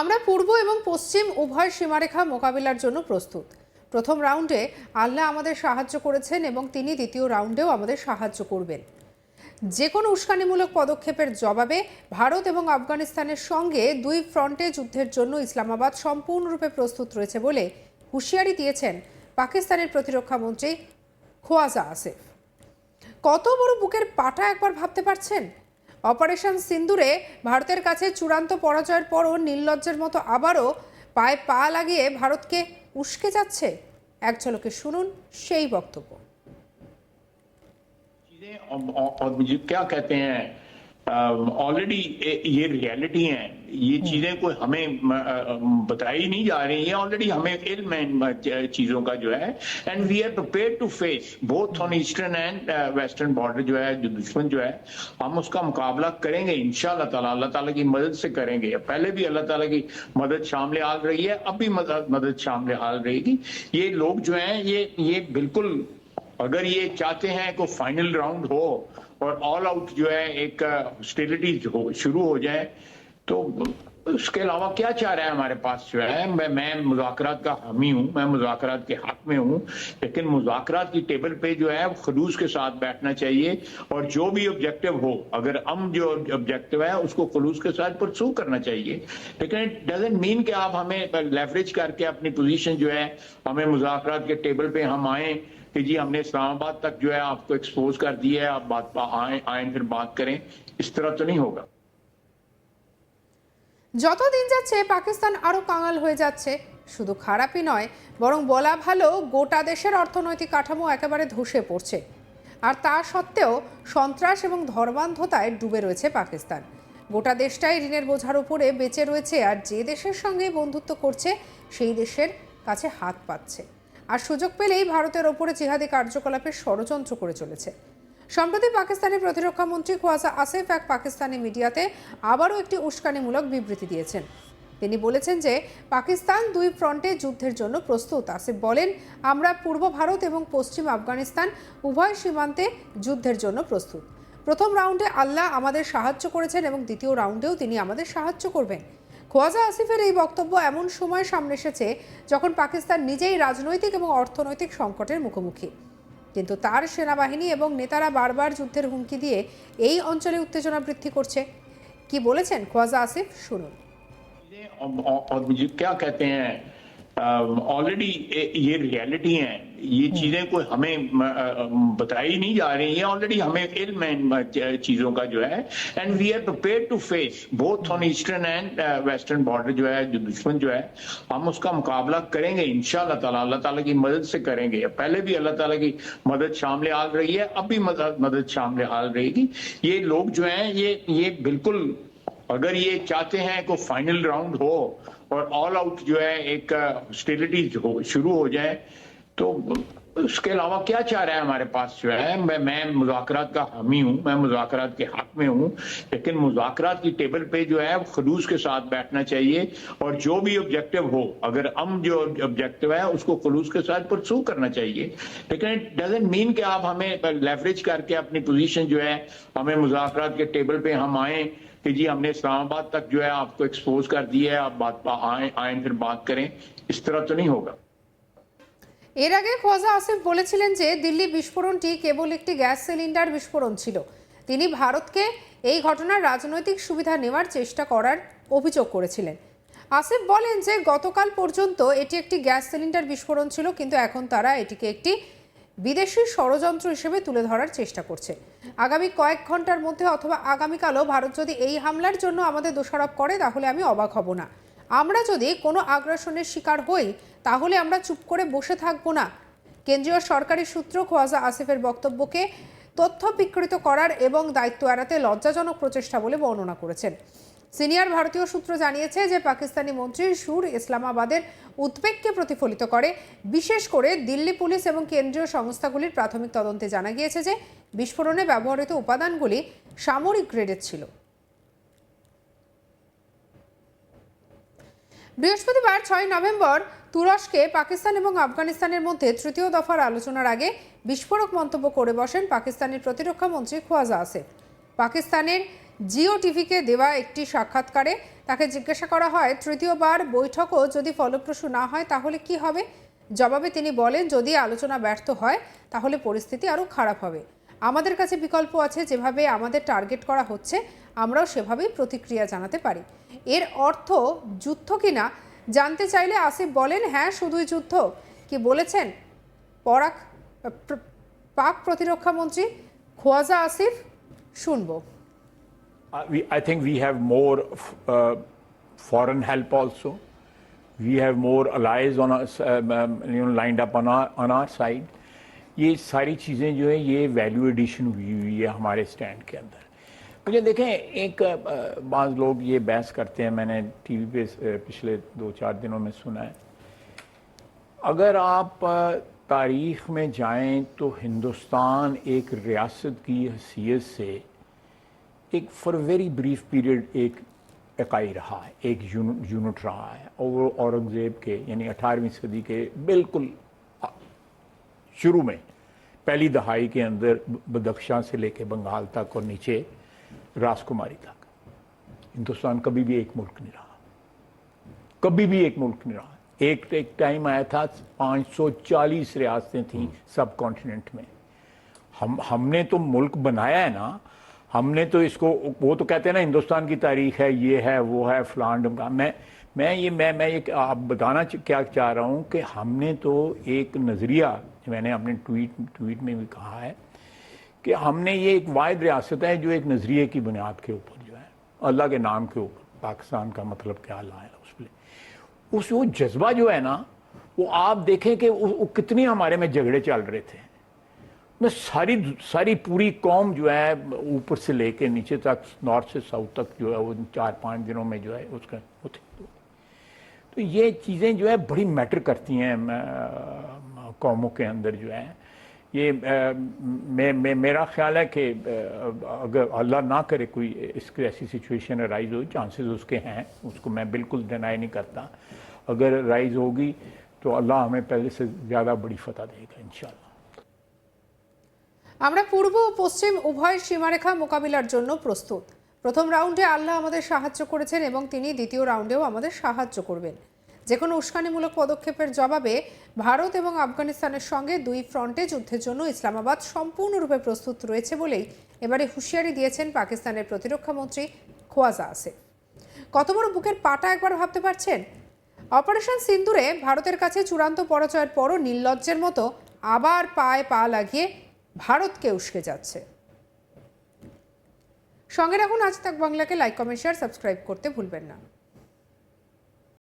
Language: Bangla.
আমরা পূর্ব এবং পশ্চিম উভয় সীমারেখা মোকাবিলার জন্য প্রস্তুত। প্রথম রাউন্ডে আল্লাহ আমাদের সাহায্য করেছেন এবং তিনি দ্বিতীয় রাউন্ডেও আমাদের সাহায্য করবেন। যে কোনো উস্কানিমূলক পদক্ষেপের জবাবে ভারত এবং আফগানিস্তানের সঙ্গে দুই ফ্রন্টে যুদ্ধের জন্য ইসলামাবাদ সম্পূর্ণরূপে প্রস্তুত রয়েছে বলে হুঁশিয়ারি দিয়েছেন পাকিস্তানের প্রতিরক্ষা মন্ত্রী খোয়াজা আসিফ। কত বড় বুকের পাটা একবার ভাবতে পারছেন? অপারেশন সিন্দুরে ভারতের কাছে চূড়ান্ত পরাজয়ের পরও নির্লজ্জের মতো আবারও পায়ে পা লাগিয়ে ভারতকে উস্কে যাচ্ছে এক ঝলকে শুনুন সেই বক্তব্য चीजें और- और آلریڈی یہ ریالٹی ہیں۔ یہ چیزیں کوئی ہمیں بتائی نہیں جا رہی ہیں۔ آلریڈی ہمیں علم ہے ان چیزوں کا جو ہے۔ اینڈ وی آر پریپیئر ٹو فیس بہت آن ایسٹرن اینڈ ویسٹرن بارڈر جو ہے جو دشمن جو ہے ہم اس کا مقابلہ کریں گے انشاءاللہ شاء اللہ تعالیٰ۔ اللہ تعالیٰ کی مدد سے کریں گے۔ پہلے بھی اللہ تعالیٰ کی مدد شامل حال رہی ہے اب بھی مدد شامل حال رہے گی۔ یہ لوگ جو ہیں یہ یہ بالکل اگر یہ چاہتے ہیں کہ فائنل راؤنڈ ہو اور آل آؤٹ جو ہے ایک ہاسٹیلٹیز شروع ہو جائے، تو اس کے علاوہ کیا چاہ رہا ہے ہمارے پاس جو ہے؟ میں مذاکرات کا حامی ہوں، میں مذاکرات کے حق میں ہوں، لیکن مذاکرات کی ٹیبل پہ جو ہے خلوص کے ساتھ بیٹھنا چاہیے اور جو بھی آبجیکٹو ہو، اگر ام جو آبجیکٹو ہے اس کو خلوص کے ساتھ پرسو کرنا چاہیے۔ لیکن اٹ ڈزنٹ مین کہ آپ ہمیں لیوریج کر کے اپنی پوزیشن جو ہے، ہمیں مذاکرات کے ٹیبل پہ ہم آئیں कि जी हमने इस्लामाबाद तक जो है आपको एक्सपोज कर दिया है आप बात आए आए फिर बात करें इस तरह तो नहीं होगा যত দিন যাচ্ছে পাকিস্তান আরও কাঙাল হয়ে যাচ্ছে শুধু খারাপই নয় বরং বলা ভালো গোটা দেশের অর্থনৈতিক কাঠামো একেবারে ধসে পড়ছে আর তা সত্ত্বেও সন্ত্রাস এবং ধর্মান্ধতায় ডুবে রয়েছে পাকিস্তান গোটা দেশটাই ঋণের বোঝার উপরে বেঁচে রয়েছে আর যে দেশের সঙ্গে বন্ধুত্ব করছে সেই দেশের কাছে হাত পাচ্ছে আর সুযোগ পেলেই ভারতের ওপরে জিহাদি কার্যকলাপের ষড়যন্ত্র করে চলেছে। সম্প্রতি পাকিস্তানের প্রতিরক্ষা মন্ত্রী খোয়াজা আসিফ এক পাকিস্তানি মিডিয়াতে আবারও একটি উস্কানিমূলক বিবৃতি দিয়েছেন। তিনি বলেছেন যে, পাকিস্তান দুই ফ্রন্টে যুদ্ধের জন্য প্রস্তুত। আসিফ বলেন, আমরা পূর্ব ভারত এবং পশ্চিম আফগানিস্তান উভয় সীমান্তে যুদ্ধের জন্য প্রস্তুত। প্রথম রাউন্ডে আল্লাহ আমাদের সাহায্য করেছেন এবং দ্বিতীয় রাউন্ডেও তিনি আমাদের সাহায্য করবেন। খোয়াজা আসিফের এই বক্তব্য এমন সময় সামনে এসেছে যখন পাকিস্তান নিজেই রাজনৈতিক এবং অর্থনৈতিক সংকটের মুখোমুখি কিন্তু তার সেনাবাহিনী এবং নেতারা বারবার যুদ্ধের হুমকি দিয়ে এই অঞ্চলে উত্তেজনা বৃদ্ধি করছে কি বলেছেন খোয়াজা আসিফ শুনুন चीजें और- और آلریڈی یہ ریالٹی ہیں۔ یہ چیزیں کوئی ہمیں بتائی نہیں جا رہی ہیں۔ آلریڈی ہمیں علم ہے ان چیزوں کا جو ہے۔ اینڈ وی آر پریپیئر ٹو فیس بہت آن ایسٹرن اینڈ ویسٹرن بارڈر جو ہے جو دشمن جو ہے ہم اس کا مقابلہ کریں گے انشاءاللہ شاء اللہ تعالیٰ۔ اللہ تعالیٰ کی مدد سے کریں گے۔ پہلے بھی اللہ تعالیٰ کی مدد شامل حال رہی ہے اب بھی مدد شامل حال رہے گی۔ یہ لوگ جو ہیں یہ یہ بالکل اگر یہ چاہتے ہیں کہ فائنل راؤنڈ ہو اور آل آؤٹ جو ہے ایک ہاسٹیلٹی شروع ہو جائے، تو اس کے علاوہ کیا چاہ رہا ہے ہمارے پاس جو ہے؟ میں مذاکرات کا حامی ہوں، میں مذاکرات کے حق میں ہوں، لیکن مذاکرات کی ٹیبل پہ جو ہے خلوص کے ساتھ بیٹھنا چاہیے اور جو بھی آبجیکٹو ہو، اگر ام جو آبجیکٹو ہے اس کو خلوص کے ساتھ پرسو کرنا چاہیے۔ لیکن ڈزنٹ مین کہ آپ ہمیں لیوریج کر کے اپنی پوزیشن جو ہے، ہمیں مذاکرات کے ٹیبل پہ ہم آئیں कि जी हमने इस्लामाबाद तक जो है आपको एक्सपोज कर दिया है आप बात आए आए फिर बात करें इस तरह तो नहीं होगा এর আগে খোয়াজা আসিফ বলেছিলেন যে দিল্লি বিস্ফোরণটি কেবল একটি গ্যাস সিলিন্ডার বিস্ফোরণ ছিল তিনি ভারতকে এই ঘটনার রাজনৈতিক সুবিধা নেওয়ার চেষ্টা করার অভিযোগ করেছিলেন আসিফ বলেন যে গতকাল পর্যন্ত এটি একটি গ্যাস সিলিন্ডার বিস্ফোরণ ছিল কিন্তু এখন তারা এটিকে একটি বিদেশি ষড়যন্ত্র হিসেবে তুলে ধরার চেষ্টা করছে। আগামী কয়েক ঘণ্টার মধ্যে অথবা আগামীকালও ভারত যদি এই হামলার জন্য আমাদের দোষারোপ করে, তাহলে আমি অবাক হব না। আমরা যদি কোনো আগ্রাসনের শিকার হই, তাহলে আমরা চুপ করে বসে থাকব না। কেন্দ্রীয় সরকারি সূত্র খোয়াজা আসিফের বক্তব্যকে তথ্য বিকৃত করার এবং দায়িত্ব এড়াতে লজ্জাজনক প্রচেষ্টা বলে বর্ণনা করেছেন। সিনিয়র ভারতীয় সূত্র জানিয়েছে যে পাকিস্তানি মন্ত্রীর সুর ইসলামাবাদের উদ্বেগকে প্রতিফলিত করে। বিশেষ করে দিল্লি পুলিশ এবং কেন্দ্রীয় সংস্থাগুলির প্রাথমিক তদন্তে জানা গিয়েছে যে বিস্ফোরণে ব্যবহৃত উপাদানগুলি সামরিক গ্রেডের ছিল। বৃহস্পতিবার ছয় নভেম্বর তুরস্কে পাকিস্তান এবং আফগানিস্তানের মধ্যে তৃতীয় দফার আলোচনার আগে বিস্ফোরক মন্তব্য করে বসেন পাকিস্তানের প্রতিরক্ষা মন্ত্রী খোয়াজা আসিফ। পাকিস্তানের জিও টিভিকে দেওয়া একটি সাক্ষাৎকারে তাকে জিজ্ঞাসা করা হয়, তৃতীয়বার বৈঠকও যদি ফলপ্রসূ না হয় তাহলে কি হবে? জবাবে তিনি বলেন, যদি আলোচনা ব্যর্থ হয়, তাহলে পরিস্থিতি আরও খারাপ হবে। আমাদের কাছে বিকল্প আছে যেভাবে আমাদের টার্গেট করা হচ্ছে, আমরাও সেভাবেই প্রতিক্রিয়া জানাতে পারি। এর অর্থ যুদ্ধ কিনা জানতে চাইলে আসিফ বলেন হ্যাঁ শুধুই যুদ্ধ। কি বলেছেন? পরাক পাক প্রতিরক্ষা মন্ত্রী খোয়াজা আসিফ, শুনব। آئی تھنک وی ہیو مور فارن ہیلپ آلسو وی ہیو مور الائز لائنڈ اپ آن آر سائڈ یہ ساری چیزیں جو ہے یہ ویلیو ایڈیشن ہوئی ہوئی ہے ہمارے اسٹینڈ کے اندر۔ مجھے دیکھیں، ایک uh, بعض لوگ یہ بحث کرتے ہیں، میں نے ٹی وی پہ uh, پچھلے دو چار دنوں میں سنا ہے۔ اگر آپ uh, تاریخ میں جائیں تو ہندوستان ایک ریاست کی حیثیت سے ایک فار ویری بریف پیریڈ ایک اکائی رہا ہے ایک یونٹ رہا ہے۔ اور وہ اورنگزیب کے یعنی اٹھارہویں صدی کے بالکل شروع میں پہلی دہائی کے اندر بدخشاں سے لے کے بنگال تک اور نیچے راس کماری تک۔ ہندوستان کبھی بھی ایک ملک نہیں رہا۔ کبھی بھی ایک ملک نہیں رہا۔ ایک ایک ٹائم آیا تھا پانچ سو چالیس ریاستیں تھیں سب کانٹیننٹ میں۔ ہم ہم نے تو ملک بنایا ہے نا ہم نے تو اس کو، وہ تو کہتے ہیں نا، ہندوستان کی تاریخ ہے، یہ ہے، وہ ہے، فلان میں میں یہ، میں میں یہ آپ بتانا کیا چاہ رہا ہوں کہ ہم نے تو ایک نظریہ، میں نے اپنے ٹویٹ ٹویٹ میں بھی کہا ہے کہ ہم نے یہ ایک واحد ریاست ہے جو ایک نظریے کی بنیاد کے اوپر جو ہے، اللہ کے نام کے اوپر، پاکستان کا مطلب کیا اللہ ہے اس پہ۔ اس وہ جذبہ جو ہے نا، وہ آپ دیکھیں کہ وہ کتنے ہمارے میں جھگڑے چل رہے تھے۔ میں ساری ساری پوری قوم جو ہے اوپر سے لے کے نیچے تک، نارتھ سے ساؤتھ تک جو ہے، وہ چار پانچ دنوں میں جو ہے اس کا تو یہ چیزیں جو ہے بڑی میٹر کرتی ہیں قوموں کے اندر جو ہے یہ میرا خیال ہے کہ اگر اللہ نہ کرے کوئی اس کی ایسی سچویشن رائز ہوئی چانسز اس کے ہیں، اس کو میں بالکل ڈینائی نہیں کرتا۔ اگر رائز ہوگی تو اللہ ہمیں پہلے سے زیادہ بڑی فتح دے گا، انشاءاللہ۔ আমরা পূর্ব ও পশ্চিম উভয় সীমারেখা মোকাবিলার জন্য প্রস্তুত। প্রথম রাউন্ডে আল্লাহ আমাদের সাহায্য করেছেন এবং তিনি দ্বিতীয় রাউন্ডেও আমাদের সাহায্য করবেন। যে কোনো উস্কানিমূলক পদক্ষেপের জবাবে ভারত এবং আফগানিস্তানের সঙ্গে দুই ফ্রন্টে যুদ্ধের জন্য ইসলামাবাদ সম্পূর্ণরূপে প্রস্তুত রয়েছে বলেই এবারে হুঁশিয়ারি দিয়েছেন পাকিস্তানের প্রতিরক্ষা মন্ত্রী খোয়াজা আসিফ। কত বড় বুকের পাটা একবার ভাবতে পারছেন? অপারেশন সিন্দুরে ভারতের কাছে চূড়ান্ত পরাজয়ের পরও নির্লজ্জের মতো আবার পায়ে পা লাগিয়ে ভারতকে উস্কে যাচ্ছে। সঙ্গে রাখুন আজ তাক বাংলাকে লাইক কমেন্ট শেয়ার সাবস্ক্রাইব করতে ভুলবেন না।